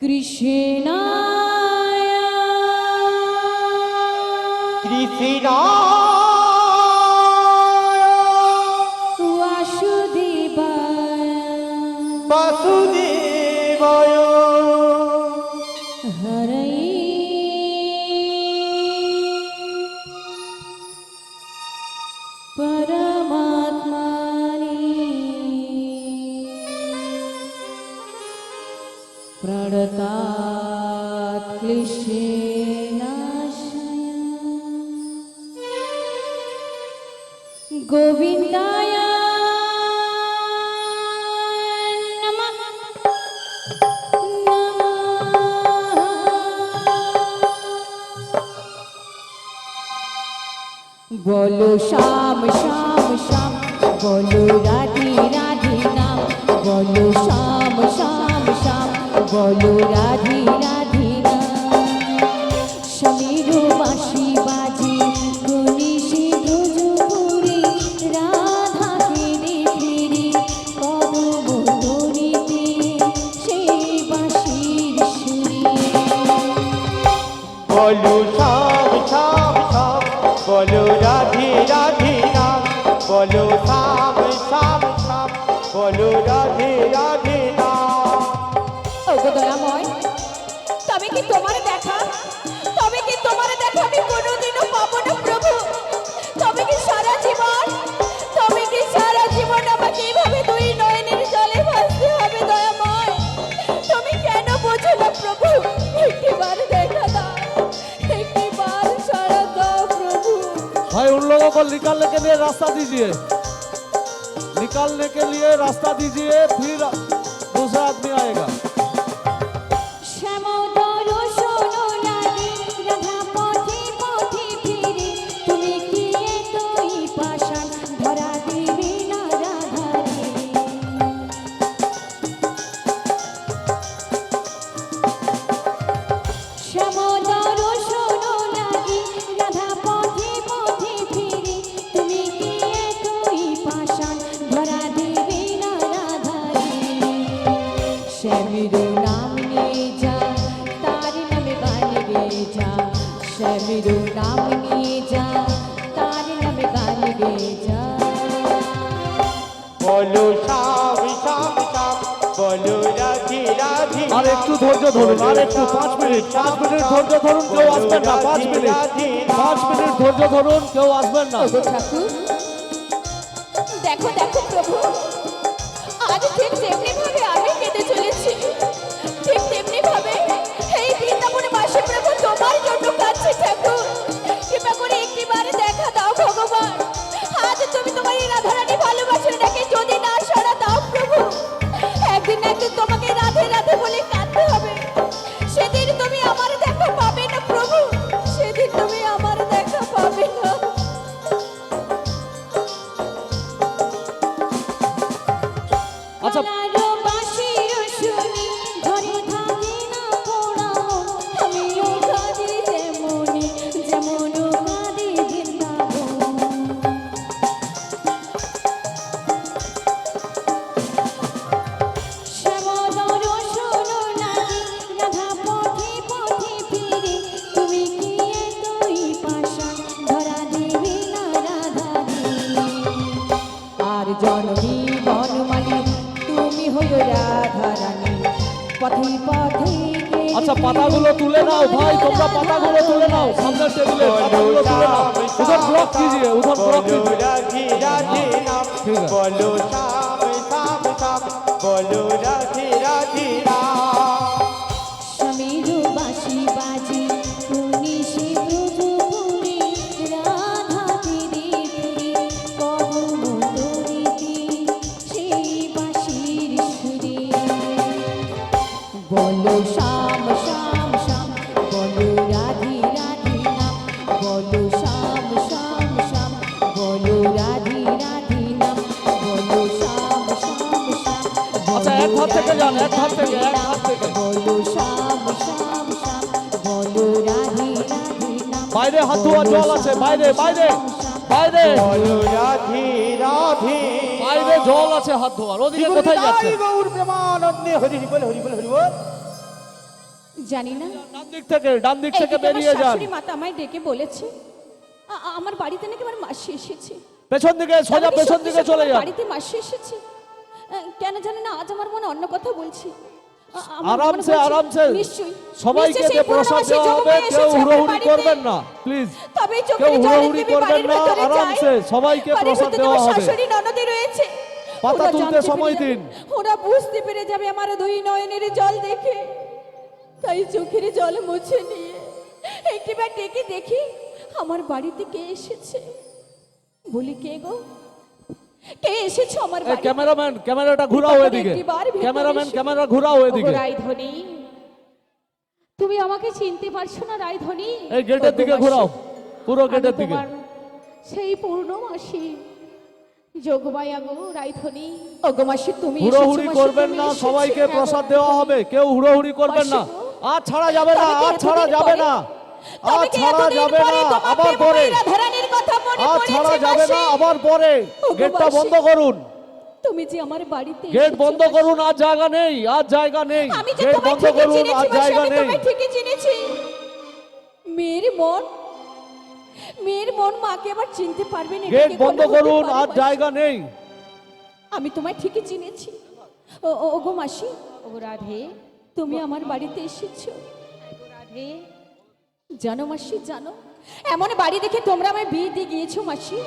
কৃষ্ণায়। কৃষ্ণা বলো শ্যাম শ্যাম শ্যাম, বলো রাধে রাধে নাম বলো শ্যাম শ্যাম শ্যাম, বলো রাধে রাধে लोगों को निकालने के लिए रास्ता दीजिए निकालने के लिए रास्ता दीजिए फिर दूसरा आदमी आएगा শ্যামের নাম নিয়ে যা তার নামে গান গেয়ে যা শ্যামের নাম নিয়ে যা তার নামে গান গেয়ে যা বলো শাম শাম শাম বলো রাধি রাধি আর একটু ধৈর্য ধরুন আর একটু পাঁচ কেউ আসবেন না পাঁচ মিনিট। ধরুন কেউ আসবেন না। ঠাকুর। Follow হাতুয়া জল আছে বাইরে বাইরে বাইরে। বাইরে জল আছে হাত ধোয়ার ওদিকে কোথায় যাচ্ছে? হরি বলে হরি বলে হরি জানি না। ডান দিক থেকে ডান দিক থেকে বেরিয়ে যান। মাতা আমায় ডেকে বলেছে আমার বাড়িতে নাকি আমার মাসি এসেছে। পেছন দিকে সোজা পেছন দিকে চলে যান। বাড়িতে মাসি এসেছে। কেন জানি না আজ আমার মনে অন্য কথা বলছি। আরামসে আরামসে। সবাইকে যে প্রসাদ দেওয়া হবে কেউ হুড়োহুড়ি করবেন না। প্লিজ কেউ হুড়োহুড়ি করবেন না আরামসে সবাইকে প্রসাদ দেওয়া হবে। পাতা তুলতে সময় দিন। ওরা বুঝতে পেরে যাবে আমার দুই নয়নের জল দেখে। তাই চোখের জল মুছে নিয়ে একটিবার ডেকে দেখি আমার বাড়িতে কে এসেছে। বলি কে গো? কে এসেছে আমার ক্যামেরাম্যান ক্যামেরাটা ঘোরাও এদিকে। ক্যামেরাম্যান ক্যামেরা ঘোরাও এদিকে। রায়ধনী তুমি আমাকে চিনতে পারছ না রায়ধনী এই গেটের দিকে ঘোরাও পুরো গেটের দিকে। সেই পূর্ণমাসী যোগমায়া গো রায়ধনী ওগো তুমি হুড়োহুড়ি করবেন না সবাইকে প্রসাদ দেওয়া হবে কেউ হুড়োহুড়ি করবেন না। আর ছাড়া যাবে না আর ছাড়া যাবে না। তবে ছাড়া যাবে না আবার পরে। রাধারানীর কথা মনে আজ পড়েছে, ছাড়া যাবে না আবার পরে। গেটটা বন্ধ করুন। তুমি যে আমার বাড়িতে গেট বন্ধ করুন আজ জায়গা নেই আজ জায়গা নেই। আমি গেট তোমায় বন্ধ ঠিকই করুন চিনেছি, জায়গা নেই। ঠিকই চিনেছি। মেয়ের মন মেয়ের মন মাকে আবার চিনতে পারবে না এটা গেট বন্ধ করুন মাসি? জায়গা নেই। আমি তোমায় ঠিকই চিনেছি। ও ও- ওগো মাসি। ও রাধে। তুমি আমার বাড়িতে এসেছ। রাধে। জানো মাসি জানো এমন বাড়ি দেখে তোমরা আমায় বিয়ে দিয়ে গিয়েছো মাসি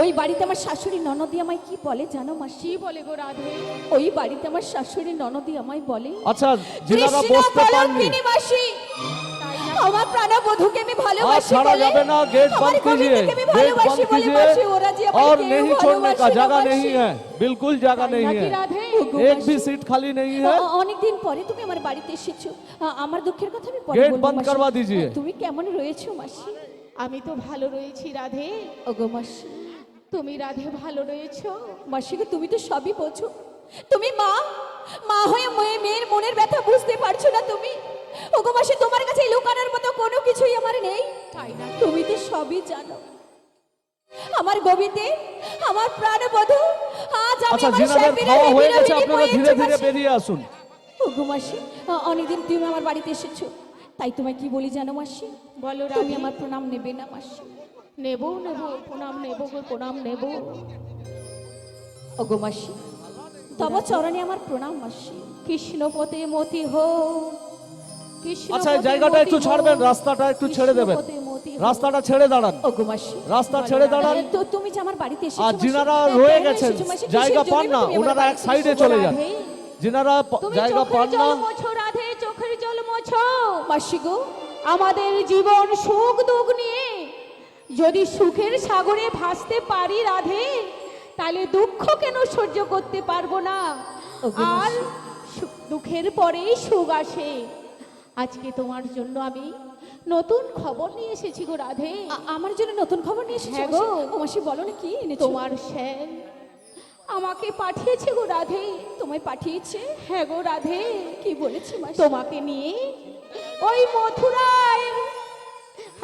ওই বাড়িতে আমার শাশুড়ি ননদি আমায় কি বলে জানো মাসি কি বলে গো রাধে ওই বাড়িতে আমার শাশুড়ি ননদি আমায় বলে আচ্ছা যিনারা কৃষ্ণ বসতে পাননি কলঙ্কিনী মাসি আমার প্রাণবধূকে আমি आज ভালোবাসি छाड़ा বলে, जावे ना गेट আমার बंद कीजिए গোবিন্দকে আমি गेट ভালোবাসি बंद বলে মাসি, ওরা যে कीजिए আমায় और কেউ नहीं छोड़ने का ভালোবাসে না जगह মাসি। नहीं है बिल्कुल जगह नहीं নাকি है রাধে ওগো एक মাসি। भी सीट खाली नहीं है অ- অনেকদিন পরে তুমি আমার বাড়িতে এসেছো আ- আমার দুঃখের কথা আমি পরে गेट বলবো, बंद মাসি। करवा दीजिए। তুমি কেমন রয়েছো মাসি আমি তো ভালো রয়েছি রাধে ওগো মাসি তুমি রাধে ভালো রয়েছো মাসিকে তুমি তো সবই বোঝো তুমি মা মা হয়ে মেয়ে মেয়ের মনের ব্যথা বুঝতে পারছো না তুমি ওগো মাসি তোমার কাছে লুকানোর মতো কোনো কিছুই আমার নেই তাই না তুমি তো সবই জানো আমার গোবিন্দে আমার প্রাণবধূ আজ আমি আচ্ছা স্বামীর খাওয়া হয়ে গেছে আপনারা ধীরে ধীরে। বেরিয়ে আসুন। ওগো মাসি আ- অনেকদিন তুমি আমার বাড়িতে এসেছ। তাই তোমায় কি বলি জানো মাসি? বলো তুমি আমার প্রণাম নেবে না মাসি। নেব নেব প্রণাম নেব গো প্রণাম নেব। ওগো মাসি তব চরণে আমার প্রণাম মাসি। কৃষ্ণপতে মতি হো কৃষ্ণ আচ্ছা জায়গাটা একটু ছাড়বেন রাস্তাটা একটু ছেড়ে দেবেন। রাস্তাটা ছেড়ে দাঁড়ান। রাস্তা ছেড়ে দাঁড়ান। তো তুমি যে আমার বাড়িতে এসেছ আর যিনারা রয়ে গেছেন জায়গা পান না ওনারা এক সাইডে চলে যান। যিনারা জায়গা পান না। রাধে চোখের জল মোছো। মাসি গো আমাদের জীবন সুখ দুঃখ নিয়ে। যদি সুখের সাগরে ভাসতে পারি রাধে তাহলে দুঃখ কেন সহ্য করতে পারব না? আর দুঃখের পরেই সুখ আসে। আজকে তোমার জন্য আমি নতুন খবর নিয়ে এসেছি গো রাধে। আমার জন্য নতুন খবর নিয়ে এসেছ? হ্যাঁ? গো। মাসি বলো না কি এনেছো? তোমার শ্যাম আমাকে পাঠিয়েছে গো রাধে। তোমায় পাঠিয়েছে? হ্যাঁ গো রাধে। কি বলেছে মাসি? তোমাকে নিয়ে ওই মথুরায়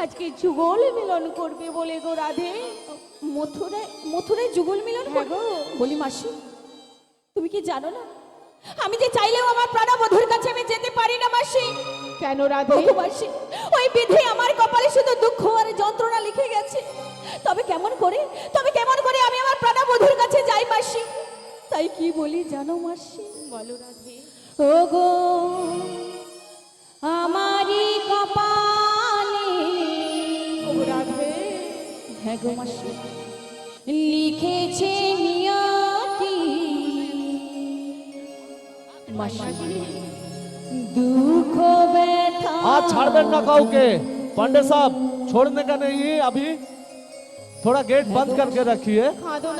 আজকে যুগল মিলন করবে বলে গো রাধে। মথুরায় মথুরায় যুগল মিলন হ্যাঁ গো। বলি মাসি তুমি কি জানো না আমি যে চাইলেও আমার প্রাণবধূর কাছে আমি যেতে পারি না মাসি। কেন রাধে মাসি? ওই বিধি আমার কপালে শুধু দুঃখ আর যন্ত্রণা লিখে গেছে। তবে কেমন করে? তবে কেমন করে আমি আমার প্রাণবধূর কাছে যাই মাসি? তাই কি বলি জানো মাসি? বলো রাধে। ওগো আমারই কপালে ও রাধে। হ্যাঁ গো মাসি। লিখেছে हाथ ছাড়বেন না কাউকে पांडे साहब छोड़ने का नहीं है अभी थोड़ा गेट बंद करके रखिए কাঁদো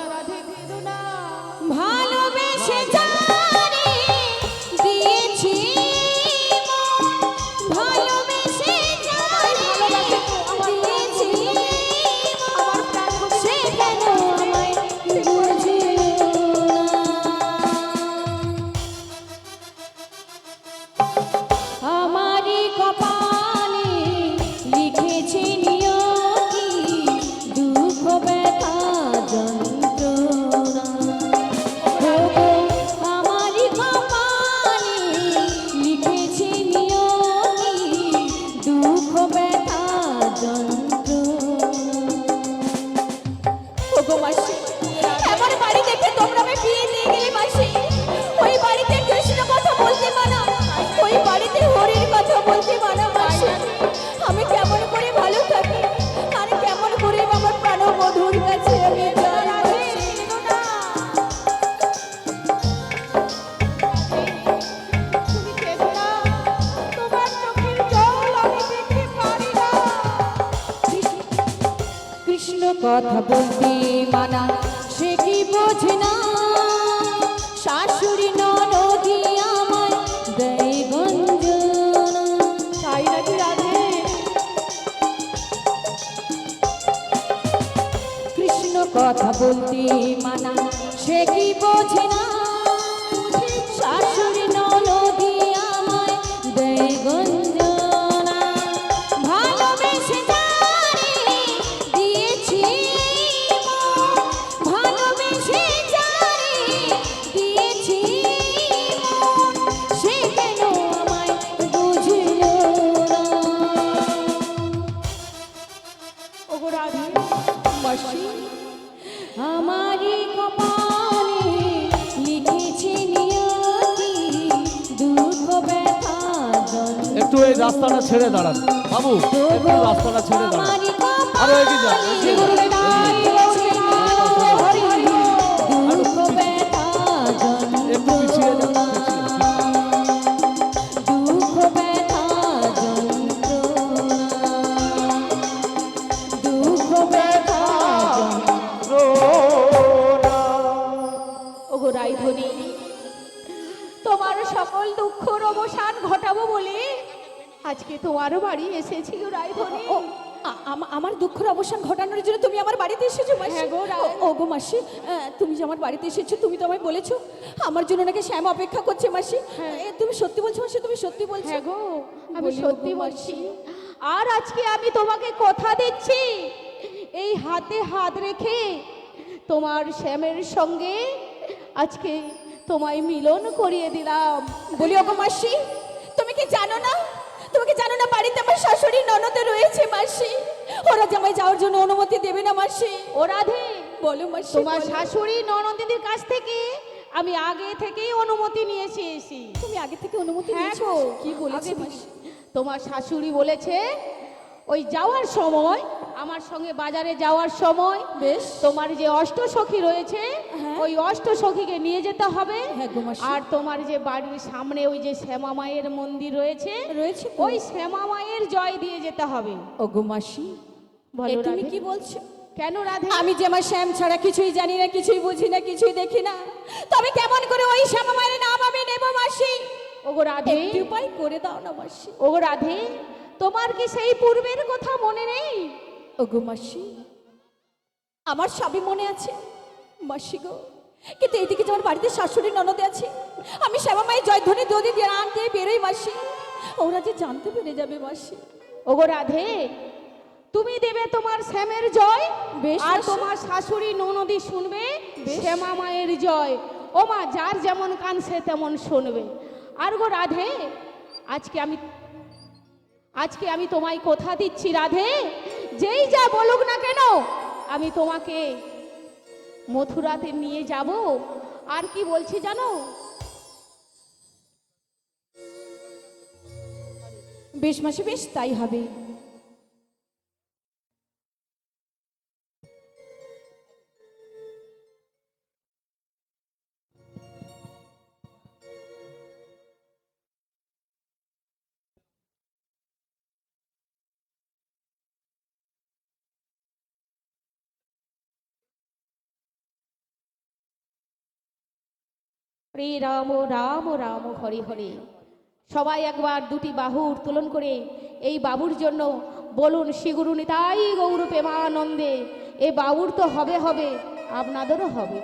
কৃষ্ণ কথা বলতে মানা? সে কি বোঝে না? শাশুড়ি রাস্তাটা ছেড়ে দাঁড়ান বাবু একটু রাস্তাটা ছেড়ে দাঁড়ান এগিয়ে যান, আমার দুঃখের অবসান ঘটানোর জন্য তুমি আমার বাড়িতে এসেছ হ্যাঁ গো। ও- গো মাসি তুমি যে আমার বাড়িতে এসেছ তুমি তো আমায় বলেছ আমার জন্য নাকি শ্যাম অপেক্ষা করছে মাসি। এ, তুমি সত্যি বলছো মাসি তুমি সত্যি বলছো? হ্যাঁ গো আমি সত্যি বলছি। আর আজকে আমি তোমাকে কথা দিচ্ছি। এই হাতে হাত রেখে তোমার শ্যামের সঙ্গে আজকে তোমায় মিলন করিয়ে দিলাম। বলি ওগো মাসি তুমি কি জানো না? তুমি কি জানো না বাড়িতে আমার শাশুড়ি ননদে রয়েছে মাসি? ওরা জামাই যাওয়ার জন্য অনুমতি দেবে না মাসি ও রাধে বলো মাসি তোমার বলো। শাশুড়ি ননদিদির কাছ থেকে আমি আগে থেকেই অনুমতি নিয়ে এসেছি তুমি আগে থেকে অনুমতি হ্যাঁ গো কি বলেছে আগে থেকে। মাসি তোমার শাশুড়ি বলেছে ওই যাওয়ার সময় আমার সঙ্গে বাজারে যাওয়ার সময় বেশ তোমার যে অষ্ট সখী রয়েছে হ্যাঁ। ওই অষ্ট সখীকে নিয়ে যেতে হবে হ্যাঁ গো মাসি। আর তোমার যে বাড়ির সামনে ওই যে শ্যামা মায়ের মন্দির রয়েছে রয়েছে। ওই শ্যামা মায়ের জয় দিয়ে যেতে হবে ওগো মাসি বলো তুমি। কি বলছো? কেন রাধে? আমি যে আমার শ্যাম ছাড়া কিছুই জানি না কিছুই বুঝি না কিছুই দেখি না। তবে কেমন করে ওই শ্যামা মায়ের নাম আমি নেব মাসি? ওগো রাধে। একটু উপায় করে দাও না মাসি। ওগো রাধে তোমার কি সেই পূর্বের কথা মনে নেই? ওগো মাসি আমার সবই মনে আছে মাসি গো। কিন্তু এইদিকে যে আমার বাড়িতে শাশুড়ি ননদে আছে আমি শ্যামা মায়ের জয়ধ্বনি দদি দিয়ে আনতে বেরোই মাসি। ওরা যে জানতে পেরে যাবে মাসি। ওগো রাধে তুমি দেবে তোমার শ্যামের জয় বেশ, আর তোমার শাশুড়ি ননদি শুনবে শ্যামা মায়ের জয়। ও মা যার যেমন কান সে তেমন শুনবে। আর গো রাধে আজকে আমি আজকে আমি তোমায় কথা দিচ্ছি রাধে। যেই যা বলুক না কেন আমি তোমাকে মথুরাতে নিয়ে যাব। আর কি বলছি জানো? বেশ মাসে বেশ তাই হবে। হরে রাম রাম রাম, হরে হরে। সবাই একবার দুটি বাহু উত্তোলন করে এই বাবুর জন্য বলুন শ্রীগুরু নিতাই গৌর প্রেমানন্দে এ বাবুর তো হবে হবে, আপনাদেরও হবে।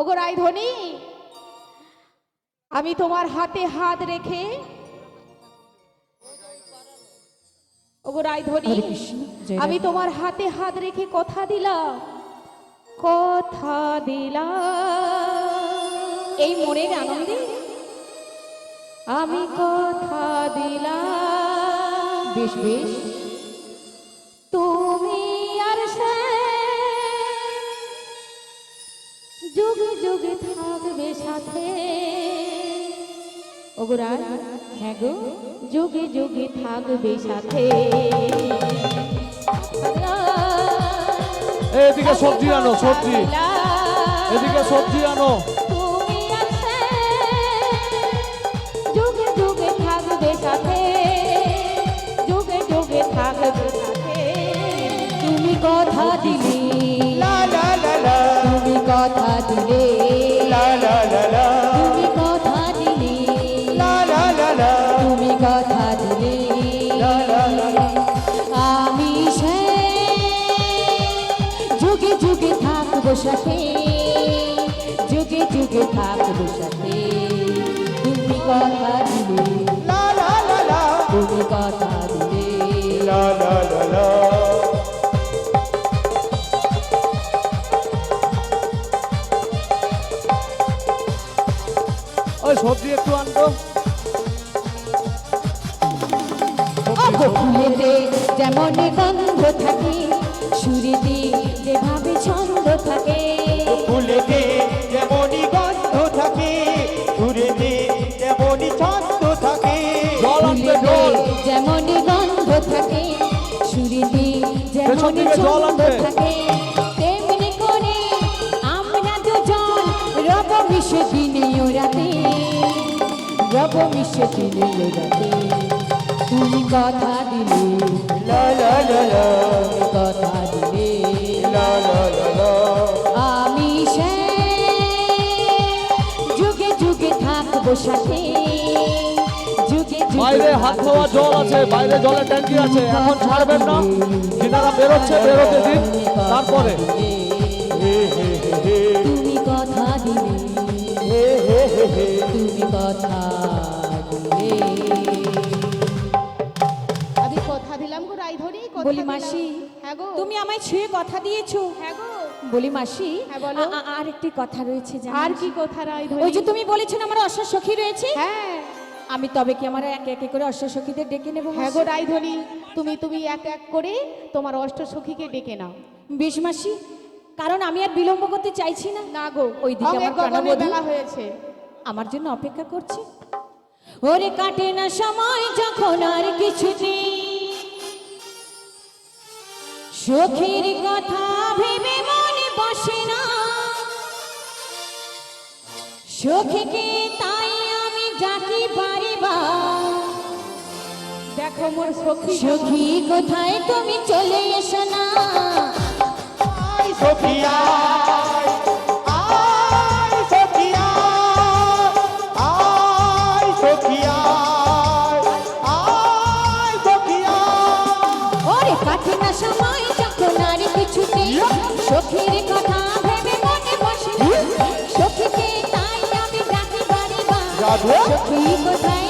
ওগো রায়ধনী আমি তোমার হাতে হাত রেখে ওগো রায়ধনী আমি তোমার হাতে হাত রেখে কথা দিলাম কথা দিলাম। এই মনের আনন্দে আমি কথা দিলাম। বেশ বেশ। সাথে। ওগুরা হ্যাঁ গো, যোগে যোগে থাকবে সাথে। এদিকে সবজি আনো, সবজি। এদিকে সবজি আনো। ফুলেতে যেমন গন্ধ থাকে সুরেতে যেভাবে ছন্দ থাকে। ফুলেতে যেমনই গন্ধ থাকে সুরেতে যেমনই ছন্দ থাকে। জল আনবে ফুলেতে জল। যেমন গন্ধ থাকে সুরেতে যেমন পেছন দিকে জল ছন্দ থাকে। তেমনি করে আমরা দুজন রব মিশে দিনে ও রাতে রব মিশে দিনে ও রাতে তুমি কথা দিলে? লা লা লা লা কথা দিলে? লা লা লা লা। আমি সে যুগে যুগে থাকব সাথে। বাইরে হাত ধোয়া জল আছে বাইরে জলের ট্যাঙ্কি আছে এখন ছাড়বেন না। যিনারা বেরোচ্ছে বেরোতে দিন তারপরে। তুমি কথা দিলে। হে হে হে হে। তুমি কথা দিলে। বলি মাসি হ্যাঁ তুমি আমায় ছুঁয়ে কথা দিয়েছ? হ্যাঁ বলি মাসি হ্যাঁ, আর একটি কথা রয়েছে আর কি কথা ওই যে তুমি বলেছ আমার অশ্ব সখী রয়েছে? হ্যাঁ। আমি তবে কি আমার একে একে করে অশ্ব সখীদের ডেকে নেব হ্যাঁ? গো রায়ধনী তুমি তুমি এক এক করে তোমার অষ্ট সখীকে ডেকে নাও। বেশ মাসি কারণ আমি আর বিলম্ব করতে চাইছি না। না গো ওই দিকে আমার প্রাণবধূ। হয়েছে। আমার জন্য অপেক্ষা করছে। ওরে কাটে না সময় যখন আর কিছুতে সখীর কথা ভেবে মনে বসে না। সখীকে তাই আমি ডাকি পারিবা দেখো মোর সখী। সখী কোথায় তুমি চলে এসো না? সখিয়া রাধে? সখী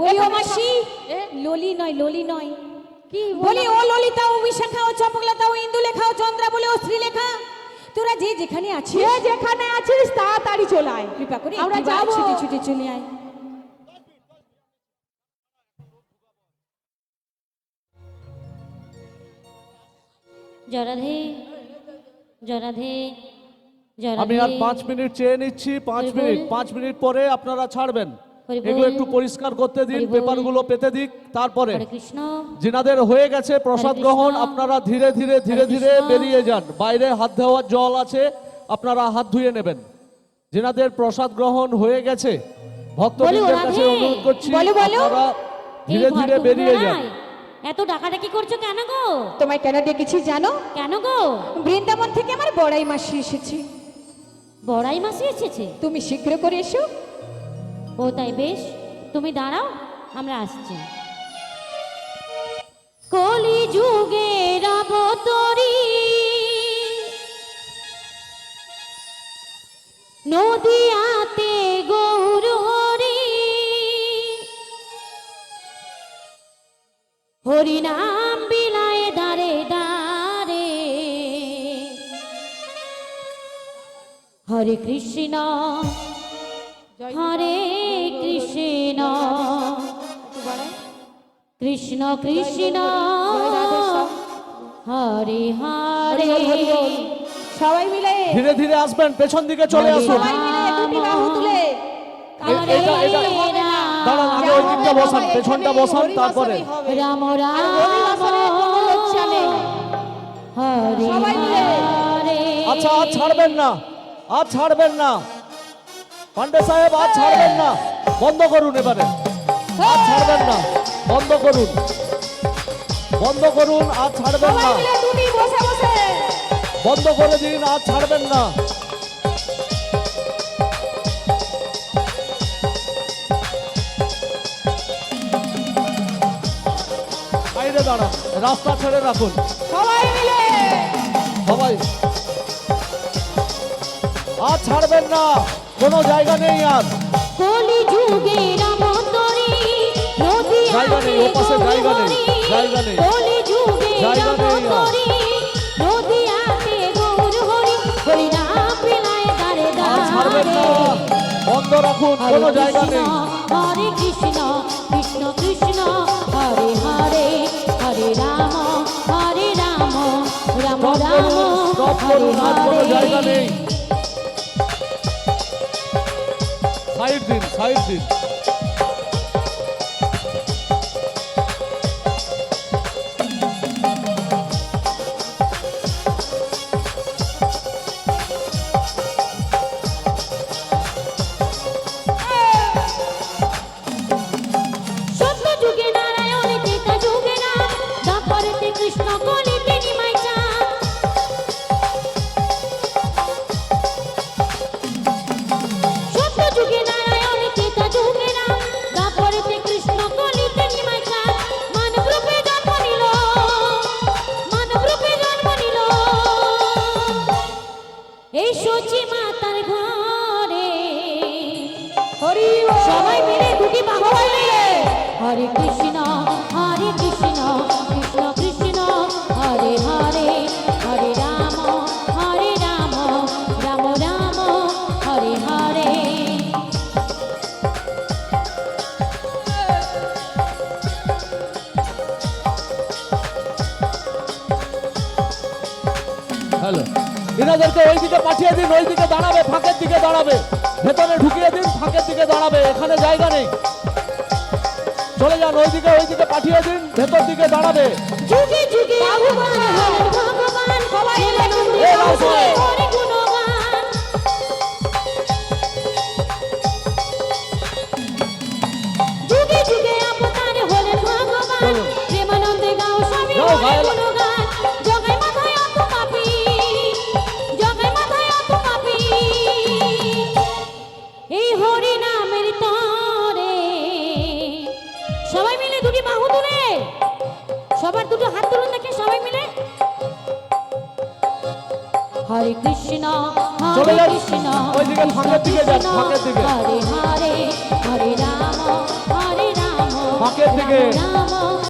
বলি ও মাসি। এ? ললি নয় ললি নয়। কি বলি? ও ললিতা ও বিশাখা ও চপকলতা ও ইন্দুলেখা ও চন্দ্রা বলে ও শ্রীলেখা। তোরা যে যেখানে আছিস। যে যেখানে আছিস তাড়াতাড়ি চলে আয়। কৃপা করে আমরা যাব। ছুটে ছুটে চলে আয়। জরাধে জরাধে আমি আর পাঁচ মিনিট চেয়ে নিচ্ছি পাঁচ মিনিট পাঁচ মিনিট পরে আপনারা ছাড়বেন। এগুলো একটু পরিষ্কার করতে দিন পেপারগুলো পেতে দিক তারপরে যিনাদের হয়ে গেছে প্রসাদ গ্রহণ আপনারা ধীরে ধীরে ধীরে ধীরে বেরিয়ে যান। বাইরে হাত ধোয়ার জল আছে আপনারা হাত ধুয়ে নেবেন। যিনাদের প্রসাদ গ্রহণ হয়ে গেছে। ভক্তবৃন্দের রাধে। কাছে অনুরোধ করছি বলো, বলো। আপনারা ধীরে ধীরে বেরিয়ে যান। এত ডাকাডাকি করছ কেন গো? তোমায় কেন ডেকেছি জানো? কেন গো? বৃন্দাবন থেকে আমার বড়াই মাসি এসেছে। বড়াই মাসি এসেছে? তুমি শীঘ্র করে এসো। ও তাই বেশ তুমি দাঁড়াও আমরা আসছি। কলি যুগের অবতরী নদিয়াতে গৌর হরি হরিনাম বিলায় দাঁড়ে দাঁড়ে হরে কৃষ্ণ হরে কৃষ্ণ। কৃষ্ণ কৃষ্ণ। হরে হরে। সবাই মিলে ধীরে ধীরে আসবেন পেছন দিকে চলে আসুন। দাঁড়ান আগে ওই দিকটা বসান পেছনটা বসান তারপরে। রাম রাম। আচ্ছা আজ ছাড়বেন না। আজ ছাড়বেন না। পান্ডে সাহেব আজ ছাড়বেন না। বন্ধ করুন এবারে। আজ ছাড়বেন না। বন্ধ করুন। বন্ধ করুন আজ ছাড়বেন না। বন্ধ করে দিন আর ছাড়বেন না। বাইরে দাঁড়ান রাস্তা ছেড়ে রাখুন। সবাই মিলে। সবাই। আজ ছাড়বেন না। কোনো জায়গা নেই আর। জায়গা নেই, ও পাশে জায়গা নেই, জায়গা নেই। জায়গা নেই আর। হরি হরি ছাড়বেন না বন্ধ রাখুন হরে কোনো জায়গা নেই। হরে কৃষ্ণ কৃষ্ণ কৃষ্ণ হরে হরে হরে রাম হরে রাম রাম রাম হরে কোনো জায়গা নেই। সাইড দিন সাইড দিন। দাঁড়াবে। ভেতরে ঢুকিয়ে দিন ফাঁকের দিকে দাঁড়াবে এখানে জায়গা নেই। চলে যান ওই দিকে ওই দিকে পাঠিয়ে দিন ভেতর দিকে দাঁড়াবে। যুগে যুগে ভগবান সবাই চলে যান কৃষ্ণ ওইদিকে ফাঁকের দিকে যান ফাঁকের দিকে। ফাঁকের দিকে।